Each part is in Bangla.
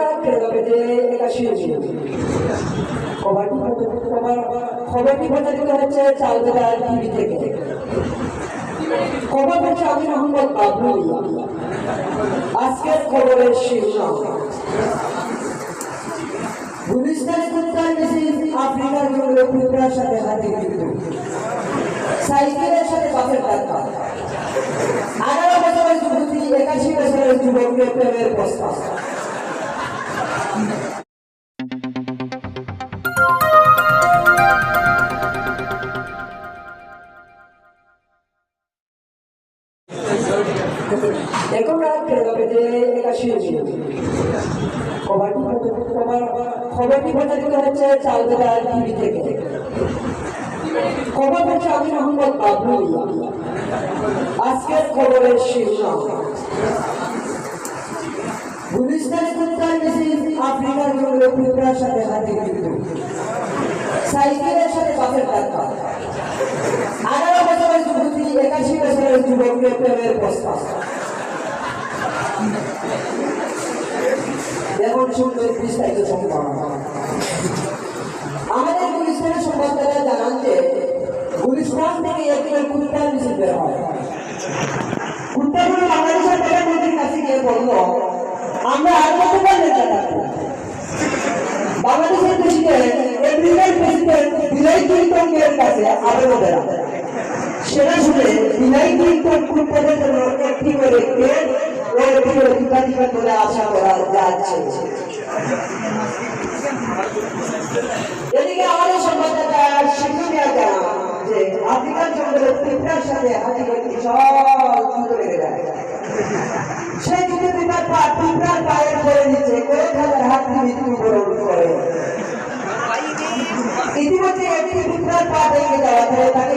রাত বেরোবে যে কবাডি টিভি থেকে। খবর হচ্ছে আমি মোহাম্মদ বাবলু আজকের খবরের শিরোনাম। গুলিস্তানে কুত্তার মিছিল আফ্রিকার জঙ্গলে কুত্তার সাথে হাতে সাথে বাসের আঠারো কবাডি তোমার খবরটি প্রচারিত হচ্ছে টিভি থেকে মোহাম্মদ আজকের খবরের শিরোনাম আফ্রিকার জঙ্গলে কুত্তার সাথে সাইকেলের সাথে ধাক্কা আঠারো বছরের যুবতী একাশি বছরের যুবককে প্রেমের প্রস্তাব যেমন আমাদের গুলিস্তানের সংবাদদাতা জানান যে, গুলিস্তান থেকে একজন কুত্তার মিছিল বের হয়। কুত্তাগুলো বাংলাদেশের প্রধানমন্ত্রীর কাছে গিয়ে বলল, আমরা আর কতবার নেতা থাকব? বাংলাদেশের প্রেসিডেন্ট আমেরিকার প্রেসিডেন্ট বিলাই ক্লিন্টনের কাছে আবেদন দেন সেটা শুনে ক্লিন্টন কুত্তাদের জন্য একটি করে কেক ও একটি করে ভোটাধিকার বলে আশা করা যাচ্ছে। এদিকে আমাদের সংবাদদাতা শিক্ষকরা জানান যে আফ্রিকার জঙ্গলে পিঁপড়ার সাথে হাতি ব্যক্তি সব যুদ্ধ লেগে যায় সেই যুদ্ধে পিঁপড়ার পা পিঁপড়ার পায়ের করে নিচে কয়েক হাজার হাতি মৃত্যুবরণ করে। ইতিমধ্যে একটি পিঁপড়ার পা ভেঙে যাওয়াতে তাকে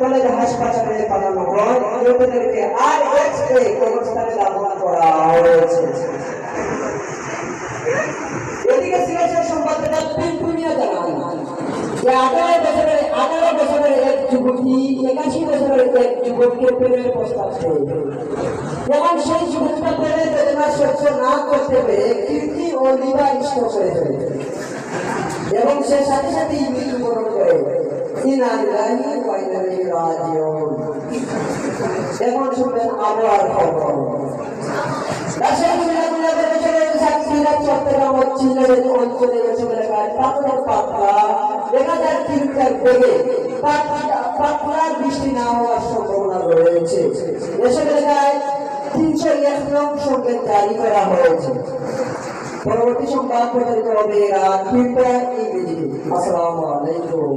কলেজ, হাসপাতালে পাঠানো হয়। নিহতদেরকে আর এক্স দাফন করা হয়েছে। এদিকে সিলেটের পিন্টুনিয়া জানান যে আঠারো বছরের আঠারো বছরের এক যুবতী, একাশি বছরের এক প্রেমের প্রস্তাব সেই প্রেমের বেদনা সহ্য না করতে পেরে কীর্তি ও লিবা করে ফেলে এবং সে সাথে সাথে সাথেই মৃত্যুবরণ করে। এখন শুনবেন আবহাওয়ার খবর রাজশাহী জেলা পরিষদের ছাত্রীরা চট্টগ্রাম ও সিলেট অঞ্চলের এলাকায় বৃষ্টি না হওয়ার সম্ভাবনা রয়েছে এসব এলাকায় তিনশো করা হয়েছে। পরবর্তী সংবাদ প্রচারিত হবে আসসালামু আলাইকুম।